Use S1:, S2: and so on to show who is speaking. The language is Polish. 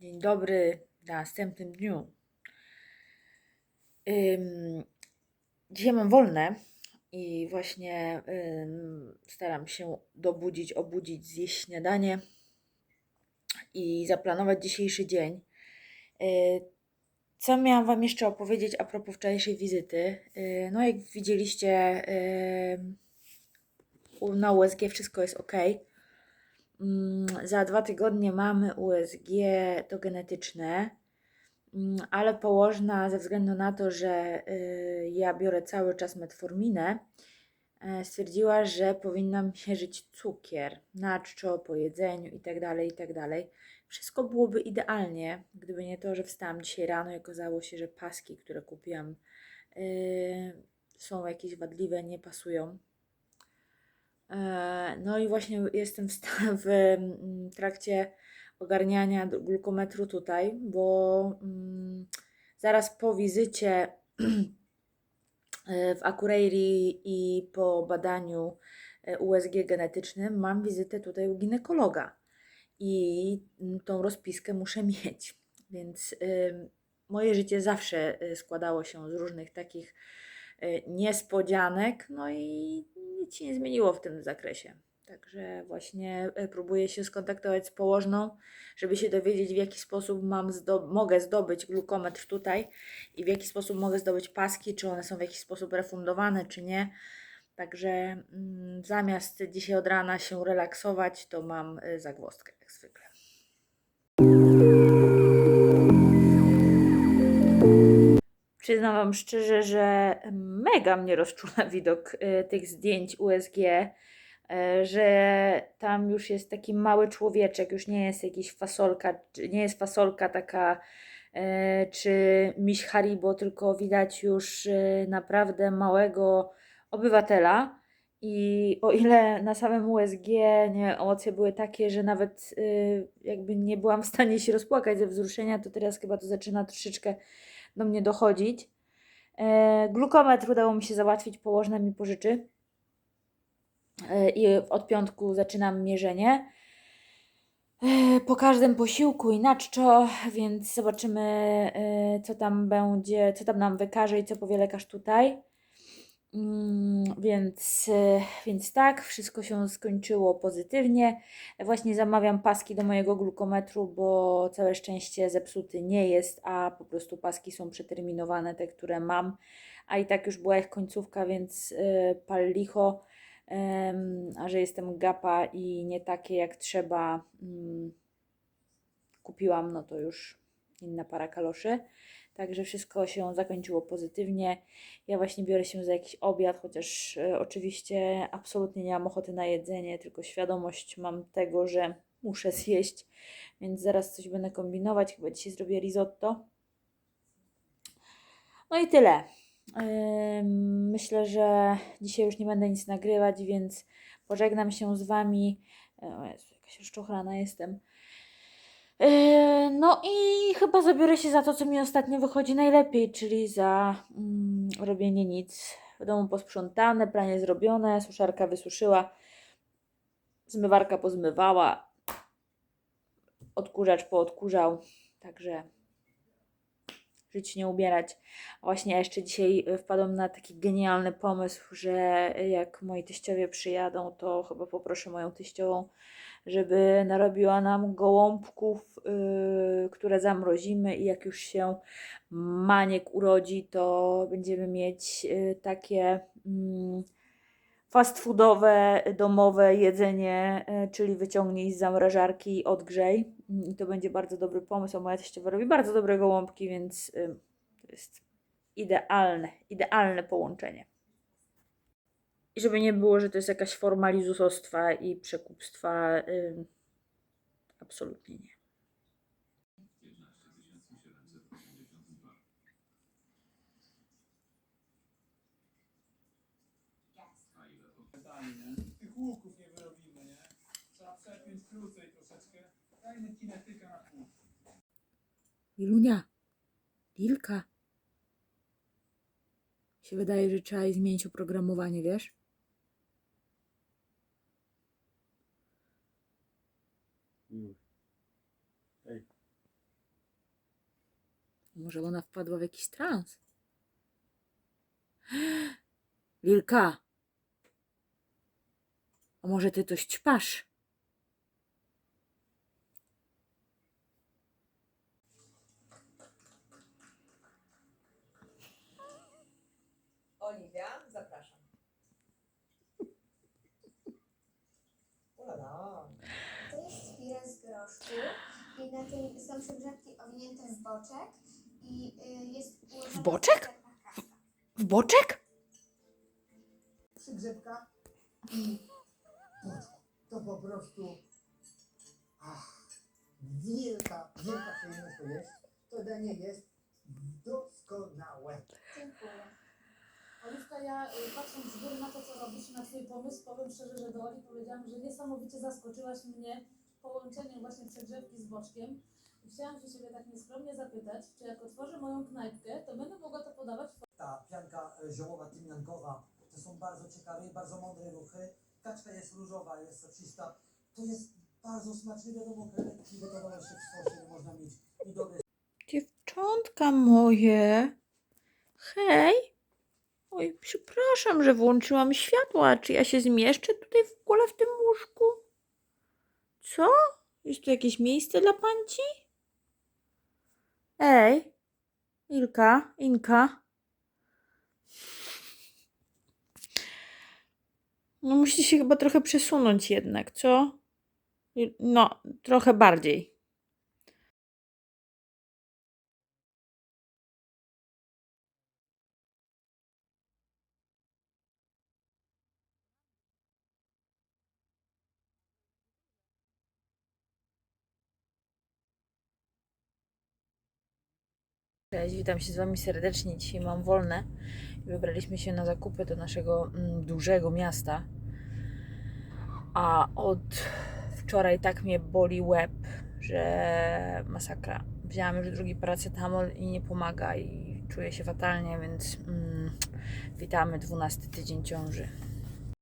S1: Dzień dobry na następnym dniu. Ym, dzisiaj mam wolne i właśnie ym, staram się dobudzić, obudzić, zjeść śniadanie i zaplanować dzisiejszy dzień. Y, Co miałam Wam jeszcze opowiedzieć a propos wczorajszej wizyty? Y, No, jak widzieliście, na USG wszystko jest ok. Mm, Za dwa tygodnie mamy USG to genetyczne, Mm, ale położna ze względu na to, że y, ja biorę cały czas metforminę, e, stwierdziła, że powinnam mierzyć cukier na czczo, po jedzeniu itd., itd. Wszystko byłoby idealnie, gdyby nie to, że wstałam dzisiaj rano i okazało się, że paski, które kupiłam, y, są jakieś wadliwe, nie pasują. E, No i właśnie jestem w, w mm, trakcie ogarniania glukometru tutaj, bo mm, zaraz po wizycie e, w Akureyri i po badaniu e, USG genetycznym mam wizytę tutaj u ginekologa i mm, tą rozpiskę muszę mieć. Więc ym, moje życie zawsze y, składało się z różnych takich y, niespodzianek, no i nic się nie zmieniło w tym zakresie. Także właśnie y, próbuję się skontaktować z położną, żeby się dowiedzieć, w jaki sposób mam zdo- mogę zdobyć glukometr tutaj i w jaki sposób mogę zdobyć paski, czy one są w jakiś sposób refundowane, czy nie. Także mm, zamiast dzisiaj od rana się relaksować, to mam y, zagwozdkę, jak zwykle. Przyznam Wam szczerze, że mega mnie rozczula widok y, tych zdjęć USG, y, że tam już jest taki mały człowieczek, już nie jest jakiś fasolka, nie jest fasolka taka y, czy miś Haribo, tylko widać już naprawdę małego obywatela. I o ile na samym USG nie, emocje były takie, że nawet jakby nie byłam w stanie się rozpłakać ze wzruszenia, to teraz chyba to zaczyna troszeczkę do mnie dochodzić. E, glukometr udało mi się załatwić, położna mi pożyczy. E, I od piątku zaczynam mierzenie. E, Po każdym posiłku i na czczo, więc zobaczymy, co tam będzie, co tam nam wykaże i co powie lekarz tutaj. Mm, Więc, e, więc tak, wszystko się skończyło pozytywnie. Właśnie zamawiam paski do mojego glukometru, bo całe szczęście zepsuty nie jest, a po prostu paski są przeterminowane, te, które mam. A i tak już była ich końcówka, więc e, pal licho. A że jestem gapa i nie takie jak trzeba mm, kupiłam, no to już inna para kaloszy. Także wszystko się zakończyło pozytywnie. Ja właśnie biorę się za jakiś obiad, chociaż e, oczywiście absolutnie nie mam ochoty na jedzenie, tylko świadomość mam tego, że muszę zjeść, więc zaraz coś będę kombinować. Chyba dzisiaj zrobię risotto. No i tyle. Myślę, że dzisiaj już nie będę nic nagrywać, więc pożegnam się z Wami. E, O Jezu, jakaś rozczochrana jestem. Yy, No i chyba zabiorę się za to, co mi ostatnio wychodzi najlepiej, czyli za mm, robienie nic. W domu posprzątane, pranie zrobione, suszarka wysuszyła, zmywarka pozmywała, odkurzacz poodkurzał, także żyć nie ubierać. A właśnie jeszcze dzisiaj y, wpadłam na taki genialny pomysł, że jak moi teściowie przyjadą, to chyba poproszę moją teściową, żeby narobiła nam gołąbków, yy, które zamrozimy i jak już się maniek urodzi, to będziemy mieć yy, takie mm, fast foodowe, domowe jedzenie, yy, czyli wyciągnij z zamrażarki odgrzej. Mm, I to będzie bardzo dobry pomysł, a moja teściowa robi bardzo dobre gołąbki, więc yy, to jest idealne, idealne połączenie. I żeby nie było, że to jest jakaś forma lizusostwa i przekupstwa, ym, absolutnie nie.
S2: Pytanie, nie? Tych łuków nie wyrobimy, nie? Trzeba przepiąć krócej troszeczkę. Dajmy kinetyka na pół.
S1: Ilunia, Lilka. Się wydaje, że trzeba jej zmienić oprogramowanie, wiesz?
S3: Już. Ej.
S1: Może ona wpadła w jakiś trans? Lilka! A może ty coś ćpasz?
S3: Oliwia, zapraszam. Ulala.
S4: To jest z groszku i na tym są owinięte w boczek i y, jest ułożona
S1: W boczek? W boczek?
S5: przygrzebka i boczku. To po prostu ach, wielka, wielka przyjemność to jest. To danie jest doskonałe.
S4: Dziękuję.
S6: Oliwka, ja y, patrząc z góry na to, co robisz, na Twój pomysł, powiem szczerze, że do Oli powiedziałam, że niesamowicie zaskoczyłaś mnie połączeniem właśnie przegrzewki z boczkiem. I chciałam się Ciebie tak nieskromnie zapytać, czy jak otworzę moją knajpkę, to będę mogła to podawać w
S7: ta pianka e, ziołowa, tymiankowa, to są bardzo ciekawe i bardzo mądre ruchy. Kaczka jest różowa, jest soczysta. To jest bardzo smaczne, wiadomo, krewetki gotowane się w sosie, można mieć i dobre
S1: Dziewczątka moje. Hej. Oj, przepraszam, że włączyłam światła. Czy ja się zmieszczę tutaj w ogóle w tym łóżku? Co? Jest tu jakieś miejsce dla panci? Ej. Ilka, Inka. No musicie się chyba trochę przesunąć jednak, co? No, trochę bardziej. Cześć, witam się z Wami serdecznie. Dzisiaj mam wolne. Wybraliśmy się na zakupy do naszego mm, dużego miasta. A od wczoraj tak mnie boli łeb, że masakra. Wzięłam już drugi paracetamol i nie pomaga i czuję się fatalnie, więc mm, witamy 12 tydzień ciąży.